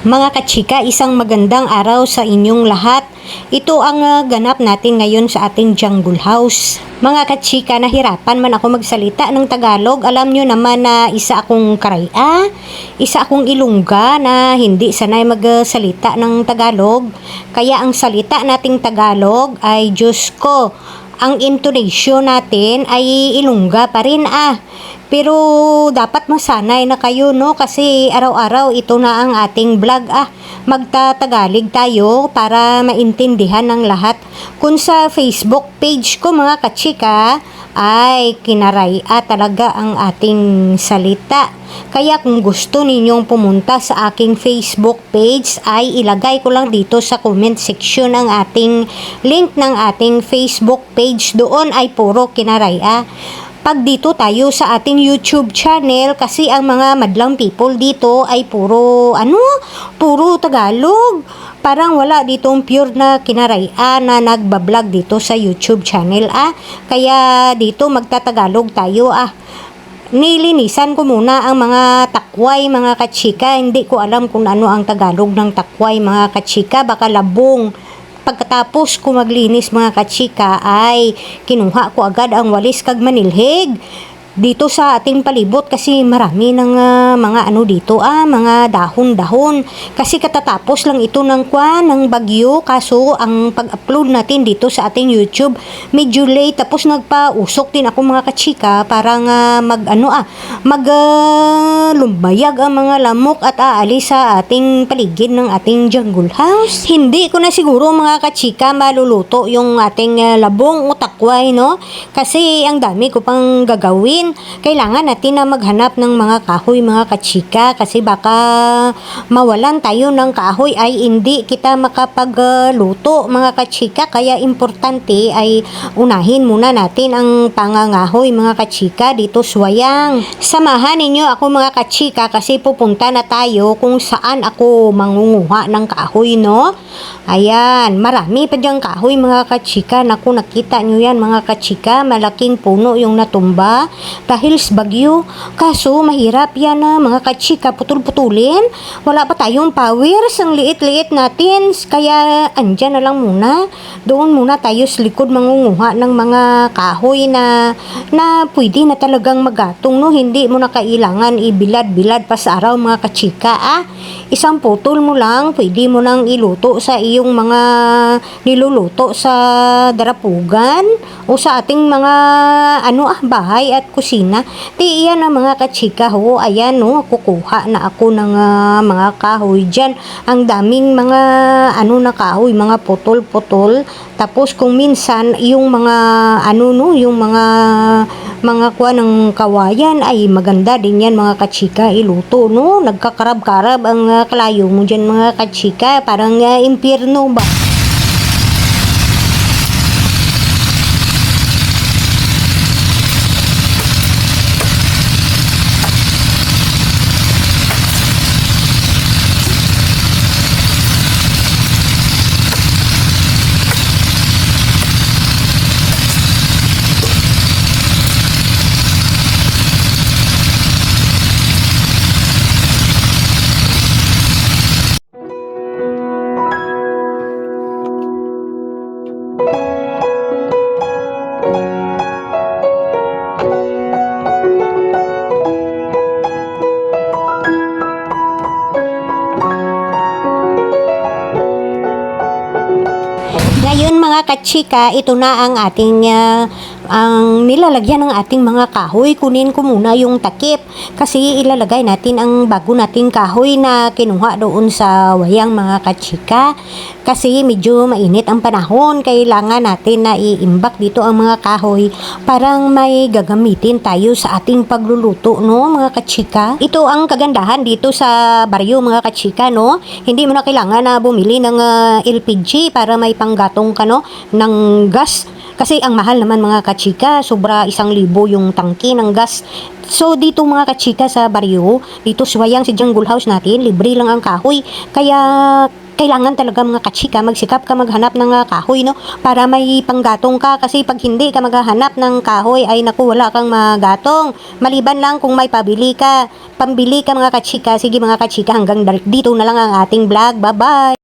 Mga kachika, isang magandang araw sa inyong lahat. Ito ang ah, ganap natin ngayon sa ating jungle house. Mga kachika, nahirapan man ako magsalita ng Tagalog. Alam nyo naman na isa akong karaya, isa akong ilungga na hindi sanay magsalita ng Tagalog. Kaya ang salita nating Tagalog ay Diyos ko. Ang intonation natin ay ilungga pa rin ah. Pero dapat masanay na kayo no kasi araw-araw ito na ang ating vlog ah. Magtatagalig tayo para maintindihan ng lahat. Kung sa Facebook page ko mga kachika ay kinaray ah, talaga ang ating salita. Kaya kung gusto ninyong pumunta sa aking Facebook page ay ilagay ko lang dito sa comment section ang ating link ng ating Facebook page. Doon ay puro kinaraya. Pag dito tayo sa ating YouTube channel kasi ang mga madlang people dito ay puro ano, puro Tagalog. Parang wala ditong pure na kinaraya na nagbablog dito sa YouTube channel ah. Kaya dito magtatagalog tayo ah nilinisan ko muna ang mga takway, mga kachika. Hindi ko alam kung ano ang Tagalog ng takway, mga kachika. Baka labong. Pagkatapos ko maglinis mga kachika ay kinuha ko agad ang walis kag manilhig dito sa ating palibot kasi marami ng ah, mga ano dito ah mga dahon-dahon. Kasi katatapos lang ito ng kwa ng bagyo. Kaso ang pag-upload natin dito sa ating YouTube medyo late. Tapos nagpausok din ako mga kachika para nga mag ano ah mag ah, lumbayag ang mga lamok at aalis sa ating paligid ng ating jungle house. Hindi ko na siguro mga kachika maluluto yung ating ah, labong o takway no? Kasi ang dami ko pang gagawin kailangan natin na maghanap ng mga kahoy mga kachika kasi baka mawalan tayo ng kahoy. Ay hindi kita makapagluto mga kachika. Kaya importante ay unahin muna natin ang pangangahoy mga kachika dito suwayang samahan ninyo ako mga kachika kasi pupunta na tayo kung saan ako mangunguha ng kahoy no? Ayan marami pa diyang kahoy mga kachika. Naku nakita nyo yan mga kachika. Malaking puno yung natumba dahil bagyo. Kaso, mahirap yan na mga kachika putul-putulin. Wala pa tayong powers, ang liit-liit natin. Kaya, andyan na lang muna. Doon muna tayo sa likod mangunguha ng mga kahoy na, na pwede na talagang magatong. No? Hindi mo na kailangan ibilad-bilad pa sa araw mga kachika. Ah. Isang putol mo lang, pwede mo nang iluto sa iyong mga niluluto sa darapugan o sa ating mga ano ah, bahay at kusina. Di iyan ang mga kachika ho. Ayan no, kukuha na ako ng ah, mga kahoy dyan. Ang daming mga ano na kahoy, mga putol-putol. Tapos kung minsan yung mga ano no, yung mga mga kuha ng kawayan ay maganda din yan mga kachika iluto no. Nagkakarab-karab ang ah, kalayo mo dyan mga kachika. Parang uh, impyerno ba? Mga kachika, ito na ang ating ah, ang nilalagyan ng ating mga kahoy. Kunin ko muna yung takip kasi ilalagay natin ang bago nating kahoy na kinuha doon sa wayang mga kachika. Kasi medyo mainit ang panahon, kailangan natin na iimbak dito ang mga kahoy parang may gagamitin tayo sa ating pagluluto, no mga kachika. Ito ang kagandahan dito sa baryo mga kachika, no? Hindi mo na kailangan na bumili ng ah, LPG para may panggatong ka, no? Ng gas. Kasi ang mahal naman mga kachika, sobra isang libo yung tangki ng gas. So dito mga kachika sa baryo, dito suwayang si jungle house natin, libre lang ang kahoy. Kaya kailangan talaga mga kachika, magsikap ka maghanap ng ah, kahoy, no? Para may panggatong ka. Kasi pag hindi ka maghahanap ng kahoy, ay naku, wala kang magatong. Maliban lang kung may pabili ka. Pambili ka mga kachika. Sige mga kachika, hanggang dito na lang ang ating vlog. Bye-bye!